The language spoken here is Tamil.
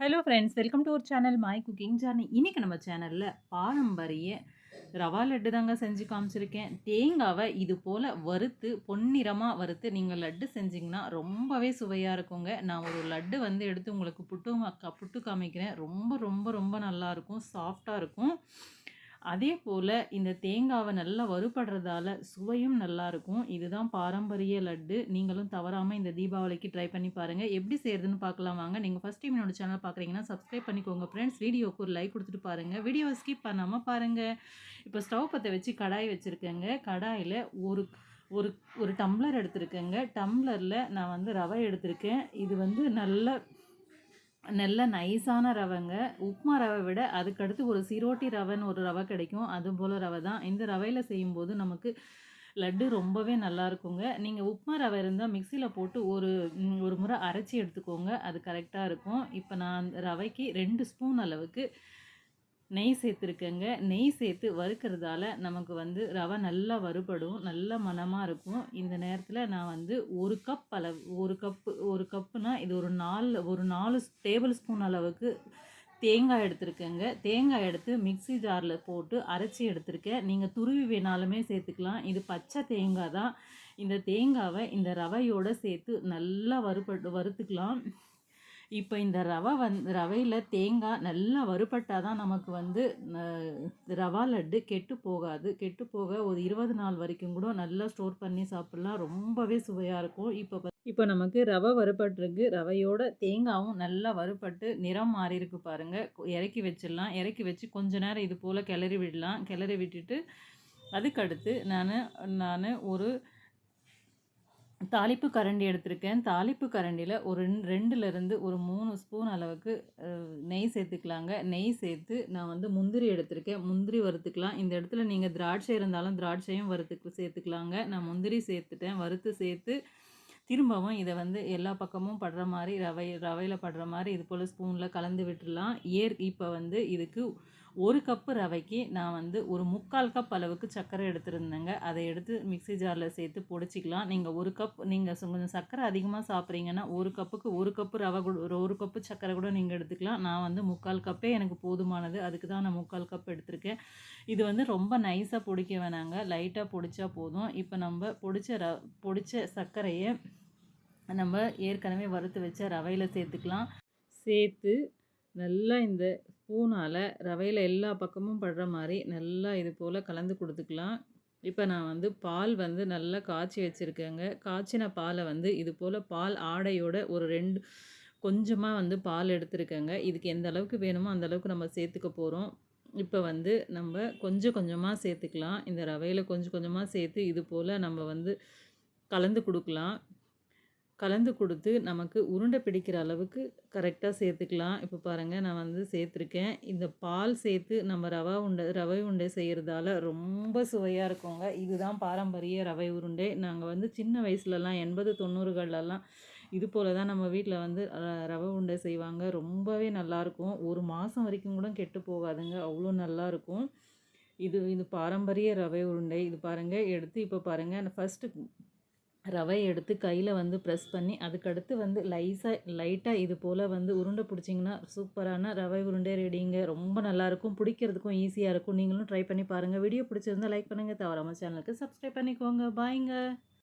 ஹலோ ஃப்ரெண்ட்ஸ் வெல்கம் டு ஒரு சேனல் மை குக்கிங் ஜார்னி இன்றைக்கி நம்ம சேனலில் பாரம்பரிய ரவா லட்டு தாங்க செஞ்சு காமிச்சிருக்கேன். தேங்காவை இது போல் வறுத்து பொன்னிறமாக வறுத்து நீங்கள் லட்டு செஞ்சிங்கன்னா ரொம்பவே சுவையாக இருக்குங்க. நான் ஒரு லட்டு வந்து எடுத்து உங்களுக்கு புட்டு புட்டு காமிக்கிறேன். ரொம்ப ரொம்ப ரொம்ப நல்லாயிருக்கும் சாஃப்டாக இருக்கும். அதே போல் இந்த தேங்காவை நல்லா வறுபடுறதால சுவையும் நல்லாயிருக்கும் இதுதான் பாரம்பரிய லட்டு. நீங்களும் தவறாமல் இந்த தீபாவளிக்கு ட்ரை பண்ணி பாருங்கள் எப்படி செய்கிறதுன்னு பார்க்கலாம் வாங்க. நீங்கள் ஃபஸ்ட் டைம் என்னோட சேனல் பார்க்குறீங்கன்னா சப்ஸ்கிரைப் பண்ணிக்கோங்க ஃப்ரெண்ட்ஸ் வீடியோக்கு ஒரு லைக் கொடுத்துட்டு பாருங்கள் வீடியோவை ஸ்கிப் பண்ணாமல் பாருங்கள் இப்போ ஸ்டவ் பற்ற வச்சு கடாய் வச்சுருக்கேங்க. கடாயில் ஒரு ஒரு ஒரு டம்ளர் எடுத்திருக்கேங்க. டம்ளரில் நான் வந்து ரவை எடுத்திருக்கேன். இது வந்து நல்ல நல்ல நைஸான ரவைங்க. உப்புமா ரவை விட அதுக்கடுத்து ஒரு சிரோட்டி ரவைன்னு ஒரு ரவை கிடைக்கும். அது போல் ரவை தான். இந்த ரவையில் செய்யும்போது நமக்கு லட்டு ரொம்பவே நல்லா இருக்குங்க. நீங்கள் உப்புமா ரவை இருந்தால் மிக்சியில் போட்டு ஒரு ஒரு முறை அரைச்சி எடுத்துக்கோங்க. அது கரெக்டாக இருக்கும். இப்போ நான் ரவைக்கு ரெண்டு ஸ்பூன் அளவுக்கு நெய் சேர்த்துருக்கேங்க. நெய் சேர்த்து வறுக்கிறதால நமக்கு வந்து ரவை நல்லா வறுபடும் நல்ல மனமாக இருக்கும். இந்த நேரத்தில் நான் வந்து ஒரு கப் அளவு ஒரு கப்பு ஒரு கப்புனா இது ஒரு நாலு ஒரு நாலு டேபிள் ஸ்பூன் அளவுக்கு தேங்காய் எடுத்துருக்கேங்க. தேங்காய் எடுத்து மிக்சி ஜாரில் போட்டு அரைச்சி எடுத்திருக்கேன். நீங்கள் துருவி வேணாலுமே சேர்த்துக்கலாம். இது பச்சை தேங்காய் தான். இந்த தேங்காவை இந்த ரவையோடு சேர்த்து நல்லா வறுபட்டு வறுத்துக்கலாம். இப்போ இந்த ரவை வந் ரவையில் தேங்காய் நல்லா வறுபட்டால் தான் நமக்கு வந்து ரவா லட்டு கெட்டு போகாது. கெட்டு போக ஒரு இருபது நாள் வரைக்கும் கூட நல்லா ஸ்டோர் பண்ணி சாப்பிட்லாம். ரொம்பவே சுவையாக இருக்கும். இப்போ இப்போ நமக்கு ரவை வறுபட்டுருக்கு. ரவையோட தேங்காயும் நல்லா வறுபட்டு நிறம் மாறி இருக்கு பாருங்கள் இறக்கி வச்சிடலாம். இறக்கி வச்சு கொஞ்ச நேரம் இது போல் கிளறி விடலாம். கிளறி விட்டுட்டு அதுக்கடுத்து நான் நான் ஒரு தாளிப்பு கரண்டி எடுத்திருக்கேன். தாளிப்பு கரண்டியில் ஒரு ரெண்டுலேருந்து ஒரு மூணு ஸ்பூன் அளவுக்கு நெய் சேர்த்துக்கலாங்க. நெய் சேர்த்து நான் வந்து முந்திரி எடுத்திருக்கேன். முந்திரி வறுத்துக்கலாம். இந்த இடத்துல நீங்கள் திராட்சை இருந்தாலும் திராட்சையும் வறுத்துக்கு சேர்த்துக்கலாங்க. நான் முந்திரி சேர்த்துட்டேன். வறுத்து சேர்த்து திரும்பவும் இதை வந்து எல்லா பக்கமும் படுற மாதிரி ரவை ரவையில் படுற மாதிரி இது போல் ஸ்பூனில் கலந்து விட்டுடலாம். ஏர் இப்போ வந்து இதுக்கு ஒரு கப்பு ரவைக்கு நான் வந்து ஒரு முக்கால் கப் அளவுக்கு சர்க்கரை எடுத்துருந்தேங்க. அதை எடுத்து மிக்சி ஜாரில் சேர்த்து பொடிச்சிக்கலாம். நீங்கள் ஒரு கப் நீங்கள் கொஞ்சம் சர்க்கரை அதிகமாக சாப்பிட்றீங்கன்னா ஒரு கப்புக்கு ஒரு கப்பு ரவை கூட ஒரு கப்பு சர்க்கரை கூட நீங்கள் எடுத்துக்கலாம். நான் வந்து முக்கால் கப்பே எனக்கு போதுமானது. அதுக்கு தான் நான் முக்கால் கப் எடுத்திருக்கேன். இது வந்து ரொம்ப நைஸாக பொடிக்க வேணாங்க. லைட்டாக பொடிச்சா போதும். இப்போ நம்ம பொடிச்ச ர பொடிச்ச சர்க்கரையை நம்ம ஏற்கனவே வறுத்து வச்ச ரவையில் சேர்த்துக்கலாம். சேர்த்து நல்லா இந்த ஸ்பூனால் ரவையில் எல்லா பக்கமும் படுற மாதிரி நல்லா இது போல் கலந்து கொடுத்துக்கலாம். இப்போ நான் வந்து பால் வந்து நல்லா காய்ச்சி வச்சுருக்கேங்க. காய்ச்சின பாலை வந்து இது போல் பால் ஆடையோட ஒரு ரெண்டு கொஞ்சமாக வந்து பால் எடுத்துருக்கேங்க. இதுக்கு எந்த அளவுக்கு வேணுமோ அந்த அளவுக்கு நம்ம சேர்த்துக்க போகிறோம் இப்போ வந்து நம்ம கொஞ்சம் கொஞ்சமாக சேர்த்துக்கலாம். இந்த ரவையில் கொஞ்சம் கொஞ்சமாக சேர்த்து இது போல் நம்ம வந்து கலந்து கொடுக்கலாம். கலந்து கொடுத்து நமக்கு உருண்டை பிடிக்கிற அளவுக்கு கரெக்டாக சேர்த்துக்கலாம். இப்போ பாருங்கள் நான் வந்து சேர்த்துருக்கேன். இந்த பால் சேர்த்து நம்ம ரவா உண்டை ரவை உண்டை செய்கிறதால ரொம்ப சுவையாக இருக்குங்க. இதுதான் பாரம்பரிய ரவை உருண்டை. நாங்கள் வந்து சின்ன வயசுலலாம் எண்பது தொண்ணூறுகள்லாம் இது போல் தான் நம்ம வீட்டில் வந்து ரவை உண்டை செய்வாங்க. ரொம்பவே நல்லாயிருக்கும் ஒரு மாதம் வரைக்கும் கூட கெட்டு போகாதுங்க. அவ்வளோ நல்லாயிருக்கும் இது இது பாரம்பரிய ரவை உருண்டை. இது பாருங்கள் எடுத்து இப்போ பாருங்கள் ஃபஸ்ட்டு ரவை எடுத்து கையில் வந்து ப்ரெஸ் பண்ணி அதுக்கடுத்து வந்து லைஸாக லைட்டாக இது போல் வந்து உருண்டை பிடிச்சிங்கன்னா சூப்பரான ரவை உருண்டை ரெடிங்க ரொம்ப நல்லாயிருக்கும். பிடிக்கிறதுக்கும் ஈஸியாக இருக்கும். நீங்களும் ட்ரை பண்ணி பாருங்கள் வீடியோ பிடிச்சிருந்தால் லைக் பண்ணுங்கள் தவறாமல் சேனலுக்கு சப்ஸ்கிரைப் பண்ணிக்கோங்க. பாய்ங்க